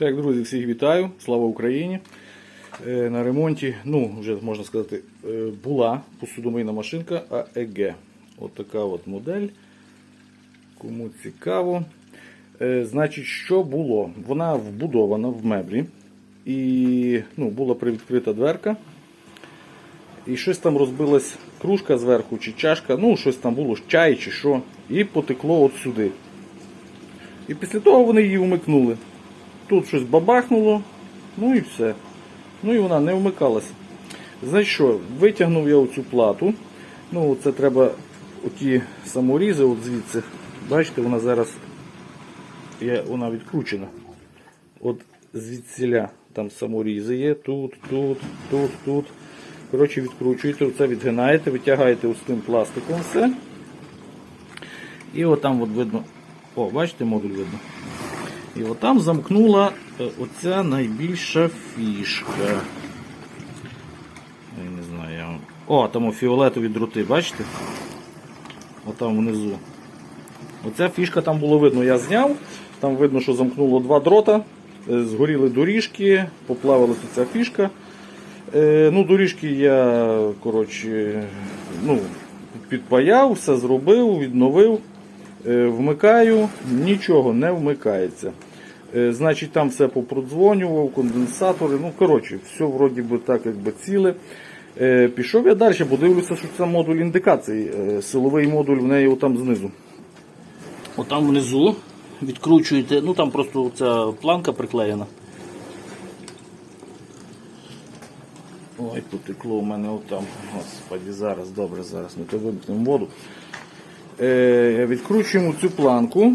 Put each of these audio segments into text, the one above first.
Так, друзі, всіх вітаю. Слава Україні. Е, На ремонті, ну, вже можна сказати, е, була посудомийна машинка АЕГ. От така от модель. Кому цікаво. Е, Значить, що було? Вона вбудована в меблі. І ну, була привідкрита дверка. І щось там розбилась кружка зверху чи чашка, ну, щось там було, чай чи що. І потекло от сюди. І після того вони її вмикнули. Тут щось бабахнуло, ну і все. Ну і вона не вмикалася. Значить що, витягнув я оцю плату. Ну, це треба оті саморізи, от звідси. Бачите, вона зараз є, вона відкручена. От звідсіля там саморізи є, тут, тут, тут, тут. Коротше, відкручуєте, оце відгинаєте, витягаєте ось тим пластиком все. І отам от видно, о, бачите, модуль видно. І отам замкнула е, оця найбільша фішка. Я не знаю. О, там фіолетові дроти, бачите? Отам внизу. Оця фішка там було видно, я зняв. Там видно, що замкнуло два дрота, е, згоріли доріжки, поплавилася ця фішка. Е, ну, доріжки я коротше, ну, підпаяв, все зробив, відновив. Е, Вмикаю, нічого не вмикається. Е, Значить, там все попродзвонював, конденсатори. Ну, коротше, все вроді би так, якби ціле. Е, Пішов я далі, подивлюся, що це модуль індикації. Силовий модуль в неї отам знизу. Отам внизу відкручуєте, ну там просто ця планка приклеєна. Ой, потекло у мене отам. Господі, зараз, добре, зараз ми то вимкнемо воду. Е, відкручуємо цю планку.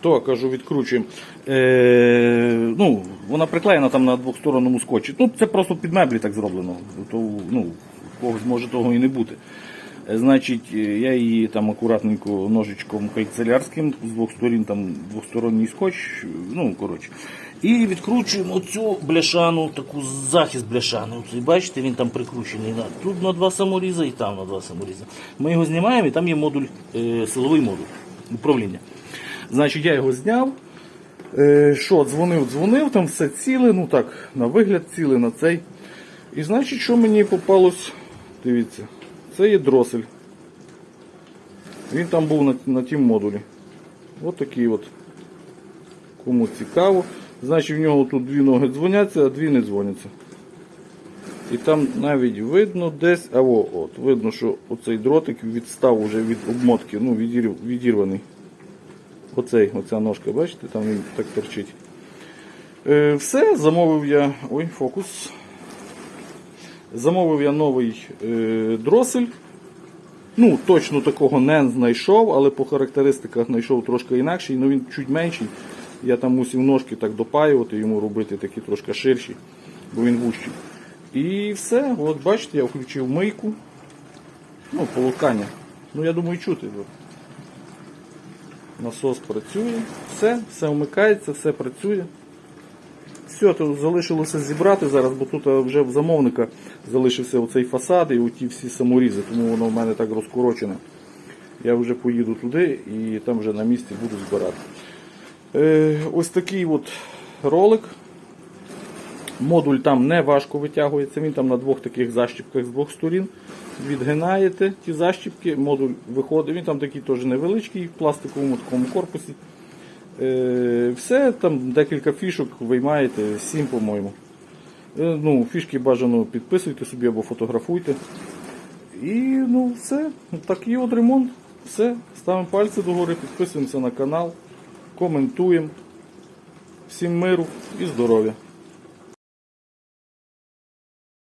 То, кажу, відкручуємо. Е, ну, вона приклеєна там на двохсторонному скотчі. Ну, це просто під меблі так зроблено. То, ну, когось може того і не бути. Значить, е, я її там акуратненько ножичком канцелярським з двох сторін, там двосторонній скотч, ну, коротше. І відкручуємо цю бляшану, таку захист бляшани. От, бачите, він там прикручений. Тут на два саморізи і там на два саморізи. Ми його знімаємо і там є модуль, е, силовий модуль управління. Значить, я його зняв. Е, що, дзвонив, дзвонив, там все ціле, ну так, на вигляд ціле на цей. І значить, що мені попалось, дивіться, це є дросель. Він там був на, на тім модулі. От такий от. Кому цікаво. Значить, в нього тут дві ноги дзвоняться, а дві не дзвоняться. І там навіть видно десь, а о, от, видно, що оцей дротик відстав уже від обмотки, ну, відір, відірваний. Оцей, оця ножка, бачите, там він так торчить. Е, все, замовив я. Ой, фокус. Замовив я новий е, дросель. Ну, точно такого не знайшов, але по характеристиках знайшов трошки інакший, ну він чуть менший. Я там мусив ножки так допаювати, йому робити такі трошки ширші, бо він вущий. І все, от бачите, я включив мийку. Ну, полукання. Ну, я думаю, чути. Насос працює, все, все вмикається, все працює. Все, то залишилося зібрати зараз, бо тут вже в замовника залишився оцей фасад і оті всі саморізи, тому воно в мене так розкорочене. Я вже поїду туди і там вже на місці буду збирати. Е, ось такий от ролик. Модуль там не важко витягується, він там на двох таких защіпках з двох сторін. Відгинаєте ті защіпки, модуль виходить, він там такий теж невеличкий в пластиковому такому корпусі. Е, все, там декілька фішок виймаєте, 7, по-моєму. Е, ну, фішки бажано підписуйте собі або фотографуйте. І ну все, такий от ремонт. Все, ставимо пальці догори, підписуємося на канал, коментуємо. Всім миру і здоров'я!